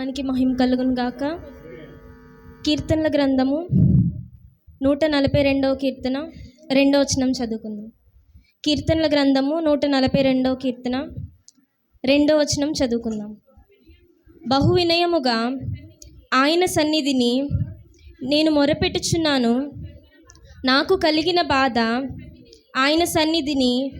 మనకి మహిమ కలుగును గాక. కీర్తనల గ్రంథము నూట నలభై రెండవ కీర్తన రెండో వచనం చదువుకుందాం. కీర్తనల గ్రంథము నూట నలభై రెండవ కీర్తన రెండో వచనం చదువుకుందాం. బహు వినయముగా ఆయన సన్నిధిని నేను మొరపెట్టుచున్నాను. నాకు కలిగిన బాధ ఆయన సన్నిధిని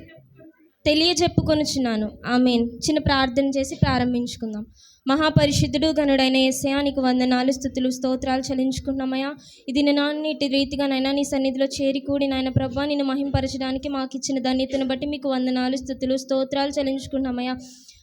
తెలియజెప్పుకొనుచున్నాను. ఆమెన్. చిన్న ప్రార్థన చేసి ప్రారంభించుకుందాం. మహాపరిశుద్ధుడు గనుడైన ఎస్యా నీకు వందనాలు స్థుతులు స్తోత్రాలు చలించుకున్నామయ్యా ఇది నాన్నిటి రీతిగా నైనా నీ సన్నిధిలో చేరికూడి నాయన ప్రభా నిన్ను మహింపరచడానికి మాకు ఇచ్చిన ధన్యతను బట్టి మీకు వందనాలు స్థుతులు స్తోత్రాలు చలించుకున్నామయ్యా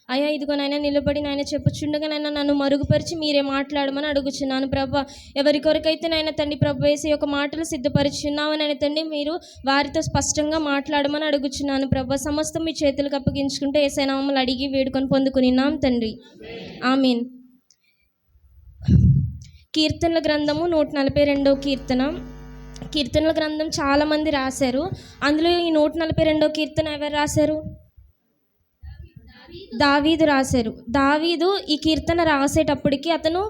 అయ్యా ఇదిగో నాయన నిలబడి నాయన చెప్పుచుండగా నాయన నన్ను మరుగుపరిచి మీరే మాట్లాడమని అడుగుచున్నాను ప్రభా. ఎవరి కొరకైతే నాయన తండ్రి ప్రభు వేసి ఒక మాటలు సిద్ధపరిచున్నామని ఆయన తండ్రి మీరు వారితో స్పష్టంగా మాట్లాడమని అడుగుచున్నాను ప్రభా. సమస్తం మీ చేతులకు అప్పగించుకుంటే ఏసైనామలు అడిగి వేడుకొని పొందుకునిన్నాం తండ్రి. ఆమీన్. కీర్తనల గ్రంథము నూట నలభై రెండో కీర్తన. కీర్తనల గ్రంథం చాలామంది రాశారు. అందులో ఈ నూట నలభై రెండో కీర్తన ఎవరు రాశారు? దావీదు రాశారు. దావీదు ఈ కీర్తన రాసేటప్పటికి అతను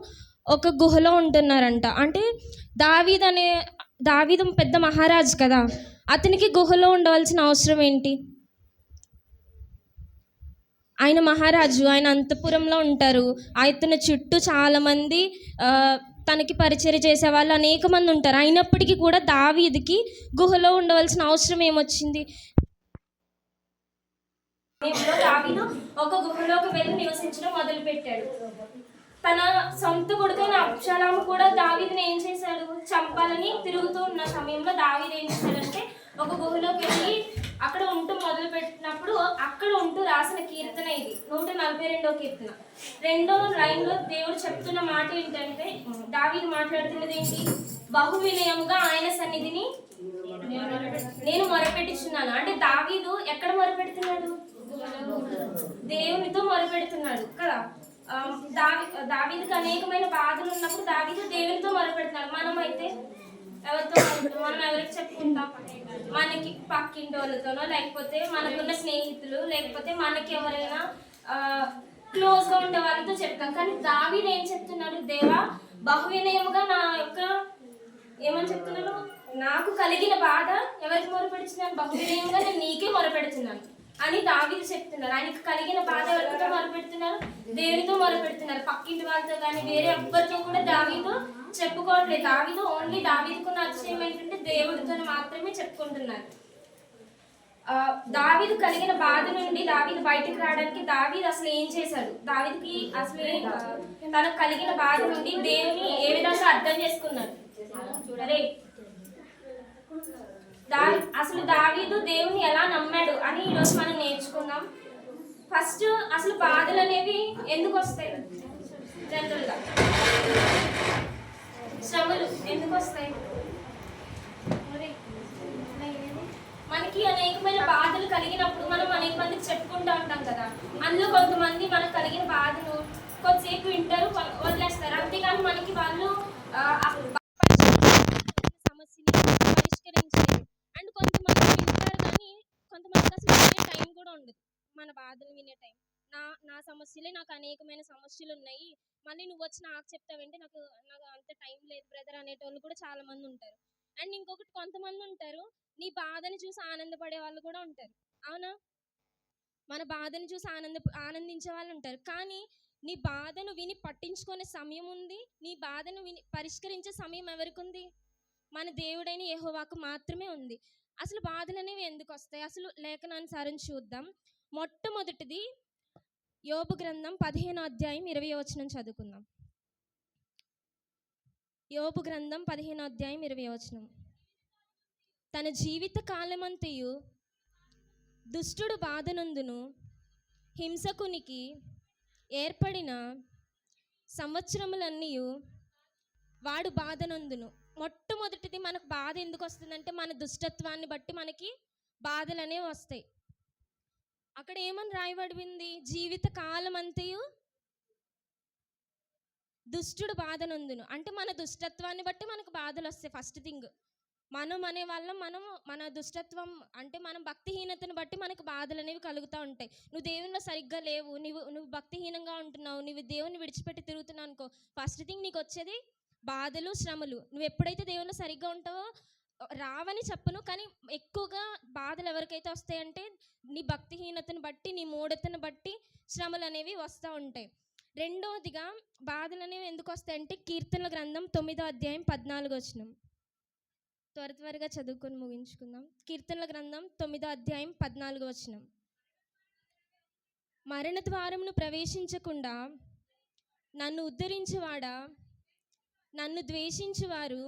ఒక గుహలో ఉంటున్నారంట. అంటే దావీద్ అనే దావీదు పెద్ద మహారాజు కదా అతనికి గుహలో ఉండవలసిన అవసరం ఏంటి? ఆయన మహారాజు ఆయన అంతపురంలో ఉంటారు. ఆయన చుట్టూ చాలామంది తనకి పరిచయం చేసే వాళ్ళు అనేక మంది ఉంటారు. అయినప్పటికీ కూడా దావీదికి గుహలో ఉండవలసిన అవసరం ఏమొచ్చింది? సమయంలో ఒక గుహలోకి వెళ్ళి నివసించడం మొదలు పెట్టాడు తన సొంత కొడుకైన అబ్షాలాము కూడా దావీదుని ఏం చేశాడు? చంపాలని తిరుగుతూ ఉన్న సమయంలో దావీదు ఏం చేశాడంటే ఒక గుహలోకి వెళ్ళి అక్కడ ఉంటూ మొదలు పెట్టినప్పుడు అక్కడ ఉంటూ రాసిన కీర్తన ఇది నూట నలభై రెండో కీర్తన. రెండో లైన్లో దేవుడు చెప్తున్న మాట ఏంటంటే దావీదు మాట్లాడుతున్నది ఏంటి? బహు వినయముగా ఆయన సన్నిధిని నేను మొరపెట్టుచున్నాను. అంటే దావీదు ఎక్కడ మొరపెడుతున్నాడు? దేవునితో మొరపెడుతున్నాడు. కదా? దావి దావీదికి అనేకమైన బాధలు ఉన్నప్పుడు దావీదు దేవునితో మొరపెడుతున్నాడు. మనం అయితే ఎవరితో మనం ఎవరికి చెప్పుకుంటాం? మనకి పక్కింటి వాళ్ళతోనో లేకపోతే మనకున్న స్నేహితులు లేకపోతే మనకి ఎవరైనా క్లోజ్గా ఉండే వాళ్ళతో చెప్తాం. కానీ దావీదు ఏం చెప్తున్నాడు? దేవా బహువినయముగా నా యొక్క ఏమని చెప్తున్నాను నాకు కలిగిన బాధ ఎవరికి మొరపెడుతున్నాను బహువినయంగా నేను నీకే మొరపెడుతున్నాను. అని దావీలు చెప్తున్నారు. ఆయనకి కలిగిన బాధ ఎవరితో మొరపెడుతున్నారు? దేవునితో మొరపెడుతున్నారు? పక్కింటి వాళ్ళతో కానీ వేరే ఎవ్వరితో కూడా దావీదు చెప్పుకోవట్లేదు. దావీదు ఓన్లీ దావీదుకున్న అతిశయం ఏంటంటే దేవుడితో మాత్రమే చెప్పుకుంటున్నారు. దావీదు కలిగిన బాధ నుండి దావీదు బయటకు రావడానికి దావీదు అసలు ఏం చేశాడు? దావీదుకి అసలు తనకు కలిగిన బాధ నుండి దేవుని ఏ విధంగా అర్థం చేసుకున్నాడు? అరే అసలు దావీదు దేవుని ఎలా నమ్మాడు అని ఈరోజు మనం నేర్చుకుందాం. ఫస్ట్ అసలు బాధలు అనేవి ఎందుకు వస్తాయి? జనరల్గా. శ్రమలు ఎందుకు వస్తాయి? మనకి అనేకమైన బాధలు కలిగినప్పుడు మనం అనేక మందికి చెప్పుకుంటూ ఉంటాం కదా. అందులో కొంతమంది మనకు కలిగిన బాధను కొద్దిసేపు వింటారు వదిలేస్తారు. అంతేగాని మనకి వాళ్ళు ఆ, ఆ సమస్యని పరిష్కరించలేరు అండ్ కొంతమంది వింటారు కానీ కొంతమందికి అసలు వినే టైం కూడా ఉండదు. మన బాధలు వినే టైం. నా నా సమస్యలే నాకు అనేకమైన సమస్యలు ఉన్నాయి మళ్ళీ నువ్వు వచ్చి నాకు చెప్తావంటే నాకు నాకు అంత టైం లేదు బ్రదర్ అనేటోళ్ళు కూడా చాలా మంది ఉంటారు. అండ్ ఇంకొకటి కొంతమంది ఉంటారు. నీ బాధని చూసి ఆనందపడే వాళ్ళు కూడా ఉంటారు. అవునా? మన బాధను చూసి ఆనంద ఆనందించే వాళ్ళు ఉంటారు. కానీ నీ బాధను విని పట్టించుకునే సమయం ఉంది. నీ బాధను విని పరిష్కరించే సమయం ఎవరికి ఉంది మన దేవుడైన యహోవాకు మాత్రమే ఉంది. అసలు బాధలు అనేవి ఎందుకు వస్తాయి అసలు లేఖనానుసారం చూద్దాం. మొట్టమొదటిది యోబు గ్రంథం పదిహేను అధ్యాయం ఇరవై వచనం చదువుకుందాం. యోబు గ్రంథం పదిహేను అధ్యాయం ఇరవై వచనం. తన జీవిత కాలమంతయు దుష్టుడు బాధనందును హింసకునికి ఏర్పడిన సంవత్సరములన్నీ వాడు బాధనందును. మొట్టమొదటిది మనకు బాధ ఎందుకు వస్తుందంటే మన దుష్టత్వాన్ని బట్టి మనకి బాధలు అనేవి వస్తాయి. అక్కడ ఏమని రాయబడింది? జీవిత కాలం అంతయు దుష్టుడు బాధనందును అంటే మన దుష్టత్వాన్ని బట్టి మనకు బాధలు వస్తాయి ఫస్ట్ థింగ్ మనం అనే వాళ్ళం మనం మన దుష్టత్వం అంటే మనం భక్తిహీనతను బట్టి మనకు బాధలు అనేవి కలుగుతూ ఉంటాయి. నువ్వు దేవునిలో సరిగ్గా లేవు నువ్వు నువ్వు భక్తిహీనంగా ఉంటున్నావు నువ్వు దేవుని విడిచిపెట్టి తిరుగుతున్నావు అనుకో ఫస్ట్ థింగ్ నీకు వచ్చేది బాధలు శ్రమలు. నువ్వు ఎప్పుడైతే దేవుళ్ళు సరిగ్గా ఉంటావో రావని చెప్పను. కానీ ఎక్కువగా బాధలు ఎవరికైతే వస్తాయంటే నీ భక్తిహీనతను బట్టి నీ మూఢతను బట్టి శ్రమలు అనేవి వస్తూ ఉంటాయి. రెండవదిగా బాధలు అనేవి ఎందుకు వస్తాయంటే కీర్తనల గ్రంథం తొమ్మిదో అధ్యాయం పద్నాలుగు వచ్చినాం త్వర త్వరగా చదువుకొని ముగించుకుందాం. కీర్తనల గ్రంథం తొమ్మిదో అధ్యాయం పద్నాలుగు వచనం. మరణ ద్వారమును ప్రవేశించకుండా నన్ను ఉద్ధరించేవాడా? నన్ను ద్వేషించువారు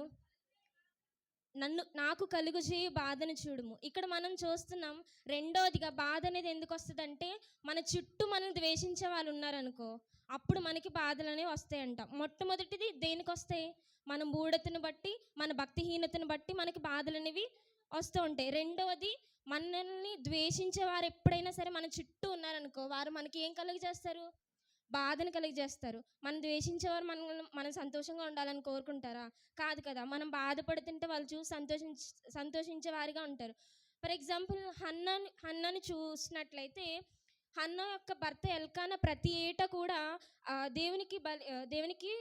నన్ను నాకు కలుగు చేయు బాధను చూడుము. ఇక్కడ మనం చూస్తున్నాం రెండోదిగా బాధ అనేది ఎందుకు వస్తుంది అంటే మన చుట్టూ మనం ద్వేషించే వాళ్ళు ఉన్నారనుకో అప్పుడు మనకి బాధలు అనేవి వస్తాయంట. మొట్టమొదటిది దేనికి వస్తాయి? మన మూఢతను బట్టి మన భక్తిహీనతను బట్టి మనకి బాధలు అనేవి వస్తూ ఉంటాయి. రెండవది మనల్ని ద్వేషించే వారు ఎప్పుడైనా సరే మన చుట్టూ ఉన్నారనుకో వారు మనకి ఏం కలుగజేస్తారు? బాధను కలిగజేస్తారు. మనం ద్వేషించేవారు మనం మనం సంతోషంగా ఉండాలని కోరుకుంటారా? కాదు కదా. మనం బాధపడుతుంటే వాళ్ళు చూసి సంతోషించ సంతోషించే వారిగా ఉంటారు. ఫర్ ఎగ్జాంపుల్ హన్నాని హన్నాని చూసినట్లయితే హన్న యొక్క భర్త ఎల్కాన ప్రతి ఏటా కూడా దేవునికి బలి దేవునికి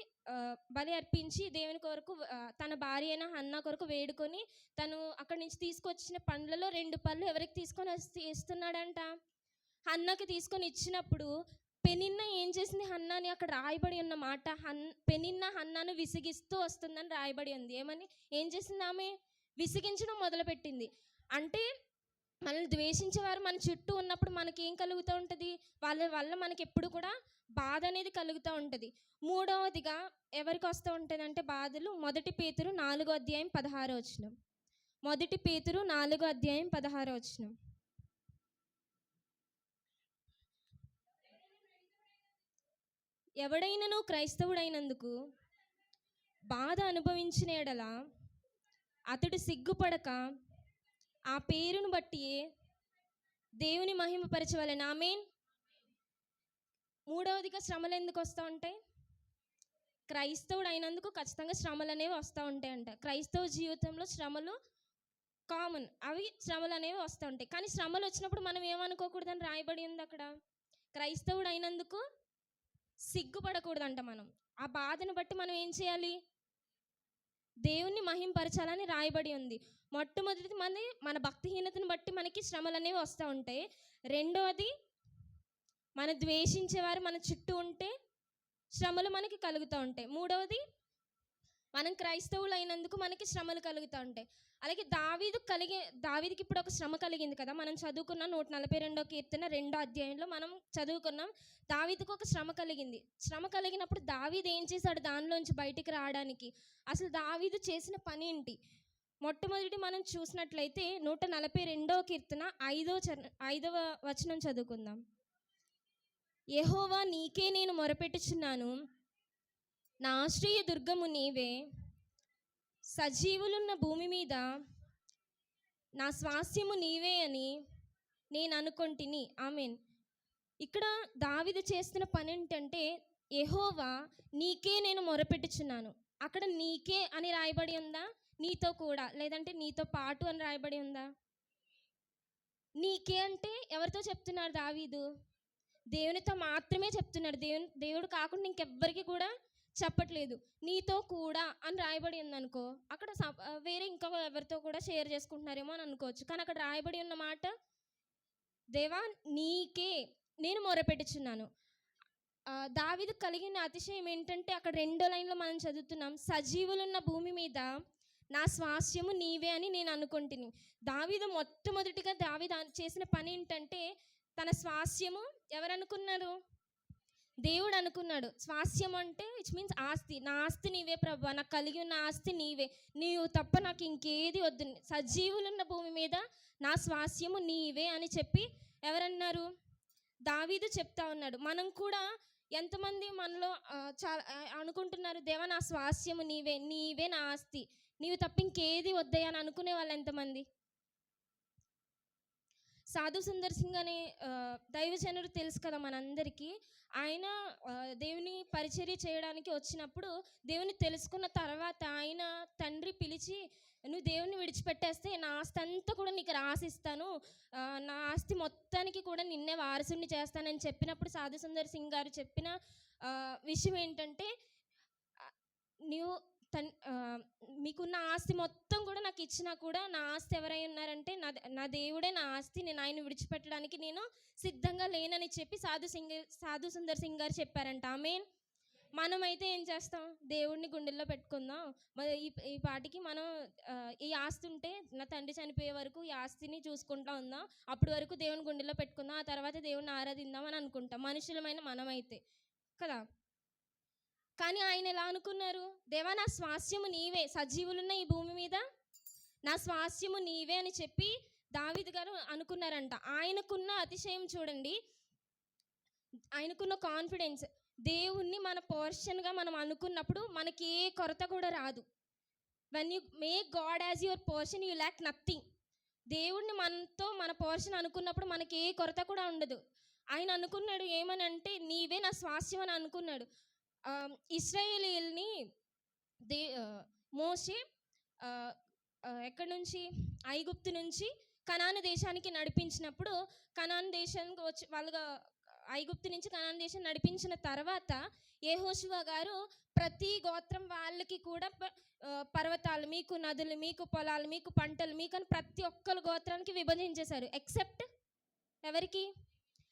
బలి అర్పించి దేవుని కొరకు తన భార్య అయిన హన్న కొరకు వేడుకొని తను అక్కడి నుంచి తీసుకొచ్చిన పండ్లలో రెండు పళ్ళు ఎవరికి తీసుకొని వస్తే ఇస్తున్నాడంట? హన్నకి తీసుకొని ఇచ్చినప్పుడు పెనిన్న ఏం చేసింది హన్నాని అక్కడ రాయబడి ఉన్న మాట? హన్ పెనిన్న హన్నాను విసిగిస్తూ వస్తుందని రాయబడి ఉంది. ఏమని? ఏం చేసింది ఆమె? విసిగించడం మొదలుపెట్టింది. అంటే మనల్ని ద్వేషించేవారు మన చుట్టూ ఉన్నప్పుడు మనకి ఏం కలుగుతూ ఉంటుంది? వాళ్ళ వల్ల మనకి ఎప్పుడు కూడా బాధ అనేది కలుగుతూ ఉంటుంది. మూడవదిగా ఎవరికి వస్తూ ఉంటుంది అంటే బాధలు? మొదటి పేతురు నాలుగో అధ్యాయం పదహారో వచనం. మొదటి పేతురు నాలుగో అధ్యాయం పదహారో వచనం. ఎవడైనను క్రైస్తవుడైనందుకు బాధ అనుభవించిన ఎడల అతడు సిగ్గుపడక ఆ పేరును బట్టి దేవుని మహిమపరచవలెను ఆమెన్. మూడవదిగా శ్రమలు ఎందుకు వస్తూ ఉంటాయి? క్రైస్తవుడు అయినందుకు ఖచ్చితంగా శ్రమలు అనేవి వస్తూ ఉంటాయంట క్రైస్తవ జీవితంలో శ్రమలు కామన్ అవి శ్రమలు అనేవి వస్తూ ఉంటాయి. కానీ శ్రమలు వచ్చినప్పుడు మనం ఏమనుకోకూడదని రాయబడి ఉంది అక్కడ? క్రైస్తవుడు అయినందుకు సిగ్గుపడకూడదంట మనం. ఆ బాధను బట్టి మనం ఏం చేయాలి? దేవుణ్ణి మహింపరచాలని రాయబడి ఉంది. మొట్టమొదటిది మన మన భక్తిహీనతను బట్టి మనకి శ్రమలు అనేవి వస్తూ ఉంటాయి. రెండవది మన ద్వేషించేవారు మన చుట్టూ ఉంటే శ్రమలు మనకి కలుగుతూ ఉంటాయి. మూడవది మనం క్రైస్తవులు అయినందుకు మనకి శ్రమలు కలుగుతూ ఉంటాయి అలాగే దావీదు కలిగి దావీదికి ఇప్పుడు ఒక శ్రమ కలిగింది కదా. మనం చదువుకున్న నూట నలభై రెండో కీర్తన రెండో అధ్యాయంలో మనం చదువుకున్నాం దావీదుకు ఒక శ్రమ కలిగింది. శ్రమ కలిగినప్పుడు దావీదు ఏం చేశాడు? దానిలోంచి బయటికి రావడానికి. అసలు దావీదు చేసిన పని ఏంటి? మొట్టమొదటి మనం చూసినట్లయితే నూట నలభై రెండవ కీర్తన ఐదో చర ఐదవ వచనం చదువుకుందాం. యహోవా నీకే నేను మొరపెట్టుచున్నాను. నా ఆశ్రయ దుర్గము నీవే. సజీవులున్న భూమి మీద నా స్వాస్థ్యము నీవే అని నేను అనుకొంటిని ఆమెన్. ఇక్కడ దావిద చేస్తున్న పని ఏంటంటే ఎహోవా నీకే నేను మొరపెట్టుచున్నాను. అక్కడ నీకే అని రాయబడి ఉందా? నీతో కూడా. లేదంటే నీతో పాటు అని రాయబడి ఉందా? నీకే అంటే ఎవరితో చెప్తున్నారు దావీదు? దేవునితో మాత్రమే చెప్తున్నాడు దేవుని దేవుడు కాకుండా ఇంకెవ్వరికి కూడా చెప్పట్లేదు. నీతో కూడా అని రాయబడి ఉందనుకో అక్కడ వేరే ఇంకా ఎవరితో కూడా షేర్ చేసుకుంటున్నారేమో అని అనుకోవచ్చు. కానీ అక్కడ రాయబడి ఉన్న మాట దేవా నీకే నేను మొరపెట్టుచున్నాను. దావిది కలిగిన అతిశయం ఏంటంటే అక్కడ రెండో లైన్లో మనం చదువుతున్నాం సజీవులున్న భూమి మీద నా స్వాస్యము నీవే అని నేను అనుకుంటుని. దావిద మొట్టమొదటిగా దావిద చేసిన పని ఏంటంటే తన స్వాస్యము ఎవరనుకున్నారు? దేవుడు అనుకున్నాడు స్వాస్యం అంటే ఇట్స్ మీన్స్ ఆస్తి నా ఆస్తి నీవే ప్రభా నాకు కలిగి ఉన్న ఆస్తి నీవే నీవు తప్ప నాకు ఇంకేది వద్దు సజీవులున్న భూమి మీద నా స్వాస్యము నీవే అని చెప్పి ఎవరన్నారు? దావీదు చెప్తా ఉన్నాడు మనం కూడా ఎంతమంది మనలో చాలా అనుకుంటున్నారు దేవా నా స్వాస్యము నీవే నీవే నా ఆస్తి నీవు తప్ప ఇంకేది వద్దయ్యా అని అనుకునే వాళ్ళు ఎంతమంది? సాధు సుందర్ సింగ్ అనే దైవజనుడు తెలుసు కదా మనందరికీ. ఆయన దేవుని పరిచర్య చేయడానికి వచ్చినప్పుడు దేవుని తెలుసుకున్న తర్వాత ఆయన తండ్రి పిలిచి నువ్వు దేవుని విడిచిపెట్టేస్తే నా ఆస్తి అంతా కూడా నీకు రాసిస్తాను. నా ఆస్తి మొత్తానికి కూడా నిన్నే వారసుని చేస్తానని చెప్పినప్పుడు సాధు సుందర్ సింగ్ గారు చెప్పిన విషయం ఏంటంటే ఆ, నీవు తన్ మీకున్న ఆస్తి మొత్తం కూడా నాకు ఇచ్చినా కూడా నా ఆస్తి ఎవరై ఉన్నారంటే నా నా దేవుడే నా ఆస్తి. నేను ఆయన విడిచిపెట్టడానికి నేను సిద్ధంగా లేనని చెప్పి సాధు సింగ్ సాధు సుందర్ సింగ్ గారు చెప్పారంట. ఆమె మనమైతే ఏం చేస్తాం? దేవుడిని గుండెల్లో పెట్టుకుందాం. మరి ఈ ఈ పాటికి మనం ఈ ఆస్తి ఉంటే నా తండ్రి చనిపోయే వరకు ఈ ఆస్తిని చూసుకుంటా ఉందాం. అప్పటి వరకు దేవుని గుండెల్లో పెట్టుకుందాం. ఆ తర్వాత దేవుడిని ఆరాధిందాం అని అనుకుంటాం. మనుషులమైన మనమైతే. కదా? కానీ ఆయన ఎలా అనుకున్నారు? దేవా నా స్వాస్యము నీవే. సజీవులున్న ఈ భూమి మీద నా స్వాస్యము నీవే అని చెప్పి దావిద్ గారు అనుకున్నారంట. ఆయనకున్న అతిశయం చూడండి. ఆయనకున్న కాన్ఫిడెన్స్. దేవుణ్ణి మన పోర్షన్గా మనం అనుకున్నప్పుడు మనకి ఏ కొరత కూడా రాదు. When you make God as your portion you lack nothing దేవుణ్ణి మనతో మన పోర్షన్ అనుకున్నప్పుడు మనకి ఏ కొరత కూడా ఉండదు. ఆయన అనుకున్నాడు ఏమని అంటే నీవే నా స్వాస్యం అని అనుకున్నాడు. ఇస్రాయేలీల్ని దే మోసే ఎక్కడి నుంచి? ఐగుప్తు నుంచి కనాను దేశానికి నడిపించినప్పుడు కనాను దేశానికి వచ్చి వాళ్ళగా ఐగుప్తు నుంచి కనాన్ దేశం నడిపించిన తర్వాత యెహోషువ గారు ప్రతి గోత్రం వాళ్ళకి కూడా ప- పర్వతాలు మీకు నదులు మీకు పొలాలు మీకు పంటలు మీకు అని ప్రతి ఒక్కరు గోత్రానికి విభజించేశారు. ఎక్సెప్ట్ ఎవరికి?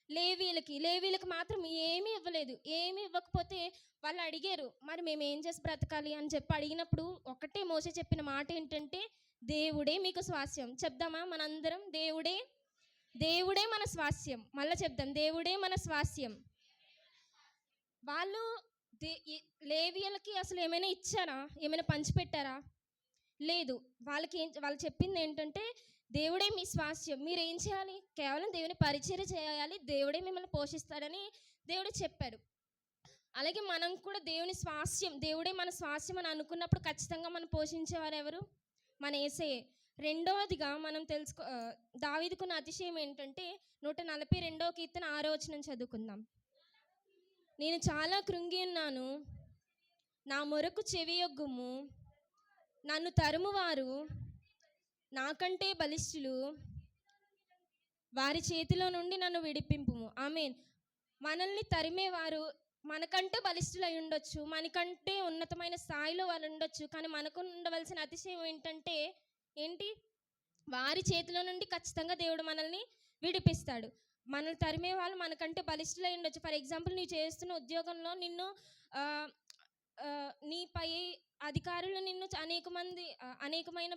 లేవీలకి లేవీలకు మాత్రం ఏమీ ఇవ్వలేదు. ఏమీ ఇవ్వకపోతే వాళ్ళు అడిగారు మరి మేము ఏం చేసి బ్రతకాలి? అని చెప్పి అడిగినప్పుడు ఒకటే మోసే చెప్పిన మాట ఏంటంటే దేవుడే మీకు స్వాస్యం. చెప్దామా? మనందరం దేవుడే దేవుడే మన స్వాస్యం. మళ్ళీ చెప్దాం దేవుడే మన స్వాస్యం. వాళ్ళు దే లేవియలకి అసలు ఏమైనా ఇచ్చారా? ఏమైనా పంచిపెట్టారా? లేదు. వాళ్ళకి ఏం వాళ్ళు చెప్పింది ఏంటంటే దేవుడే మీ స్వాస్యం మీరు ఏం చేయాలి? కేవలం దేవుని పరిచయం చేయాలి. దేవుడే మిమ్మల్ని పోషిస్తాడని దేవుడు చెప్పాడు. అలాగే మనం కూడా దేవుని స్వాస్యం దేవుడే మన స్వాస్యం అని అనుకున్నప్పుడు ఖచ్చితంగా మనం పోషించేవారు ఎవరు? మన ఏసయే రెండవదిగా మనం తెలుసుకో ఆ, దావీదుకున్న అతిశయం ఏంటంటే నూట నలభై రెండవ కీర్తన ఆరో వచనం చదువుకుందాం. నేను చాలా కృంగి ఉన్నాను. నా మొరకు చెవియొగ్గుము. నన్ను తరుమువారు. నాకంటే బలిష్ఠులు వారి చేతిలో నుండి నన్ను విడిపింపుము. ఆమెన్. మనల్ని తరిమేవారు మనకంటే బలిష్ఠులై ఉండొచ్చు మనకంటే ఉన్నతమైన స్థాయిలో వాళ్ళు ఉండొచ్చు కానీ మనకు ఉండవలసిన అతిశయం ఏంటంటే ఏంటి? వారి చేతిలో నుండి ఖచ్చితంగా దేవుడు మనల్ని విడిపిస్తాడు. మనల్ని తరిమే వాళ్ళు మనకంటే బలిష్ఠులై ఉండొచ్చు. ఫర్ ఎగ్జాంపుల్ నువ్వు చేస్తున్న ఉద్యోగంలో నిన్ను నీ పై నీపై అధికారులు నిన్ను అనేక మంది అనేకమైన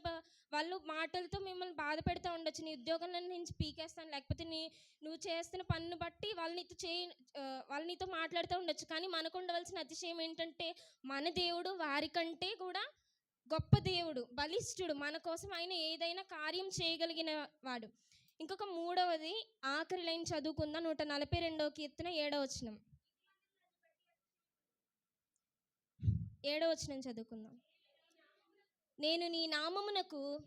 వాళ్ళు మాటలతో మిమ్మల్ని బాధ పెడతా ఉండొచ్చు. నీ ఉద్యోగంలో నుంచి పీకేస్తాను. లేకపోతే నీ నువ్వు చేస్తున్న పన్ను బట్టి వాళ్ళు నీతో చే ఆ, వాళ్ళు నీతో మాట్లాడుతూ ఉండొచ్చు. కానీ మనకు ఉండవలసిన అతిశయం ఏంటంటే మన దేవుడు వారికంటే కూడా గొప్ప దేవుడు బలిష్ఠుడు. మన కోసం ఆయన ఏదైనా కార్యం చేయగలిగిన వాడు. ఇంకొక మూడవది ఆఖరి లైన్ చదువుకుందాం. నూట నలభై రెండవ కీర్తన ఏడవచనం ఏడవ వచనం చదువుకుందాం. నేను నీ నామమునకు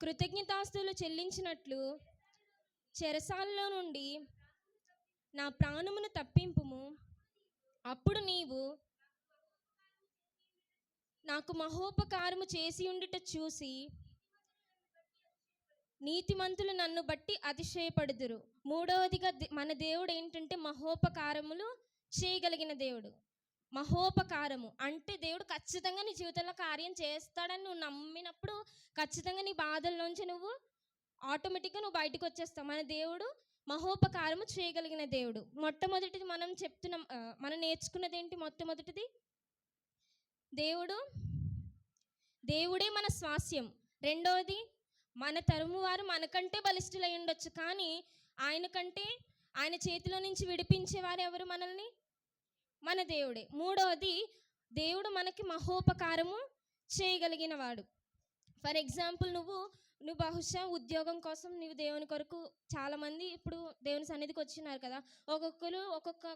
కృతజ్ఞతాస్తులు చెల్లించినట్లు చెరసాలలో నుండి నా ప్రాణమును తప్పింపుము. అప్పుడు నీవు నాకు మహోపకారము చేసి ఉండుట చూసి నీతిమంతులు నన్ను బట్టి అతిశయపడుదురు. మూడవదిగా మన దేవుడు ఏంటంటే మహోపకారములు చేయగలిగిన దేవుడు. మహోపకారము. అంటే దేవుడు ఖచ్చితంగా నీ జీవితంలో కార్యం చేస్తాడని నువ్వు నమ్మినప్పుడు ఖచ్చితంగా నీ బాధల్లోంచి నువ్వు ఆటోమేటిక్గా నువ్వు బయటకు వచ్చేస్తావు మన దేవుడు మహోపకారము చేయగలిగిన దేవుడు. మొట్టమొదటిది మనం చెప్తున్నాం మనం నేర్చుకున్నది ఏంటి మొట్టమొదటిది? దేవుడు దేవుడే మన స్వాస్యం. రెండవది మన తరుము వారు మనకంటే బలిష్ఠులై ఉండొచ్చు. కానీ ఆయన కంటే ఆయన చేతిలో నుంచి విడిపించేవారు ఎవరు మనల్ని? మన దేవుడే. మూడవది దేవుడు మనకి మహోపకారము చేయగలిగిన వాడు ఫర్ ఎగ్జాంపుల్ నువ్వు నువ్వు బహుశా ఉద్యోగం కోసం నువ్వు దేవుని కొరకు చాలామంది ఇప్పుడు దేవుని సన్నిధికి వచ్చినారు కదా. ఒక్కొక్కరు ఒక్కొక్క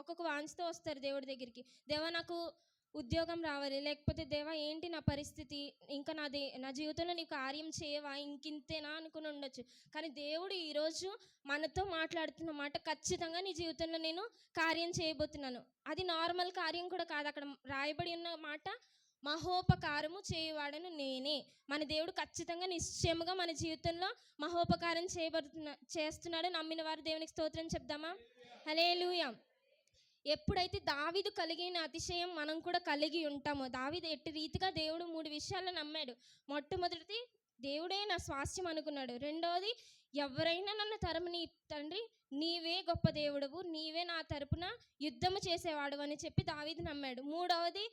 ఒక్కొక్క వాంఛతో వస్తారు దేవుడి దగ్గరికి. దేవ నాకు ఉద్యోగం రావాలి. లేకపోతే దేవా ఏంటి నా పరిస్థితి? ఇంకా నా దే నా జీవితంలో నీ కార్యం చేయవా? ఇంకింతేనా అనుకుని ఉండొచ్చు. కానీ దేవుడు ఈరోజు మనతో మాట్లాడుతున్న మాట ఖచ్చితంగా నీ జీవితంలో నేను కార్యం చేయబోతున్నాను. అది నార్మల్ కార్యం కూడా కాదు. అక్కడ రాయబడి ఉన్న మాట మహోపకారము చేయువాడను నేనే. మన దేవుడు ఖచ్చితంగా నిశ్చయముగా మన జీవితంలో మహోపకారం చేయబడుతున్న చేస్తున్నాడు. నమ్మిన వారు దేవునికి స్తోత్రం చెప్దామా? హలేలుయా ఎప్పుడైతే దావీదు కలిగిన అతిశయం మనం కూడా కలిగి ఉంటామో దావిదు ఎట్టి రీతిగా దేవుడు మూడు విషయాలు నమ్మాడు. మొట్టమొదటిది దేవుడే నా స్వాస్థ్యం అనుకున్నాడు. రెండవది ఎవరైనా నన్ను తరమని తండ్రి నీవే గొప్ప దేవుడవు నీవే నా తరపున యుద్ధము చేసేవాడు అని చెప్పి దావీదు నమ్మాడు. మూడవది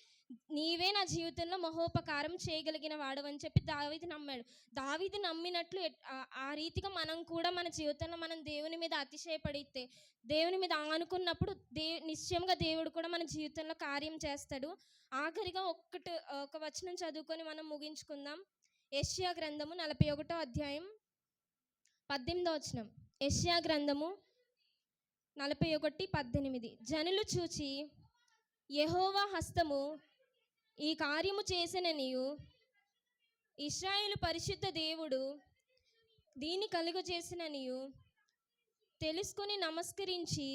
నీవే నా జీవితంలో మహోపకారం చేయగలిగిన వాడు అని చెప్పి దావీదు నమ్మాడు. దావీదు నమ్మినట్లు ఆ- ఆ రీతిగా మనం కూడా మన జీవితంలో మనం దేవుని మీద అతిశయపడితే దేవుని మీద ఆనుకున్నప్పుడు దే నిశ్చయంగా దేవుడు కూడా మన జీవితంలో కార్యం చేస్తాడు. ఆఖరిగా ఒక్కటి ఒక వచనం చదువుకొని మనం ముగించుకుందాం. ఏషియా గ్రంథము నలభై ఒకటో అధ్యాయం పద్దెనిమిదో వచనం. ఏషియా గ్రంథము నలభై ఒకటి పద్దెనిమిది. జనులు చూచి యహోవా హస్తము ఈ కార్యము చేసిననియు ఇస్రాయేలు పరిశుద్ధ దేవుడు దీన్ని కలుగు చేసిననియు తెలుసుకొని నమస్కరించి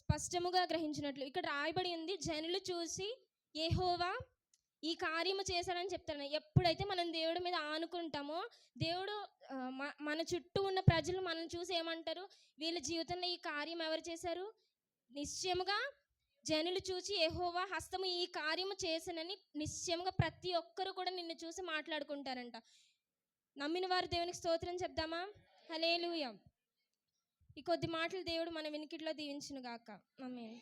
స్పష్టముగా గ్రహించినట్లు. ఇక్కడ రాయబడి ఉంది జనులు చూసి యహోవా ఈ కార్యము చేశాడని చెప్తాను ఎప్పుడైతే మనం దేవుడి మీద ఆనుకుంటామో దేవుడు మన చుట్టూ ఉన్న ప్రజలు మనం చూసి ఏమంటారు? వీళ్ళ జీవితంలో ఈ కార్యం ఎవరు చేశారు? నిశ్చయముగా జనులు చూసి ఎహోవా హస్తము ఈ కార్యము చేసినని నిశ్చయముగా ప్రతి ఒక్కరు కూడా నిన్ను చూసి మాట్లాడుకుంటారంట. నమ్మిన వారు దేవునికి స్తోత్రం చెప్దామా? హలేలుయ ఈ కొద్ది మాటలు దేవుడు మన వినికిట్లో దీవించును గాక ఆమేన్.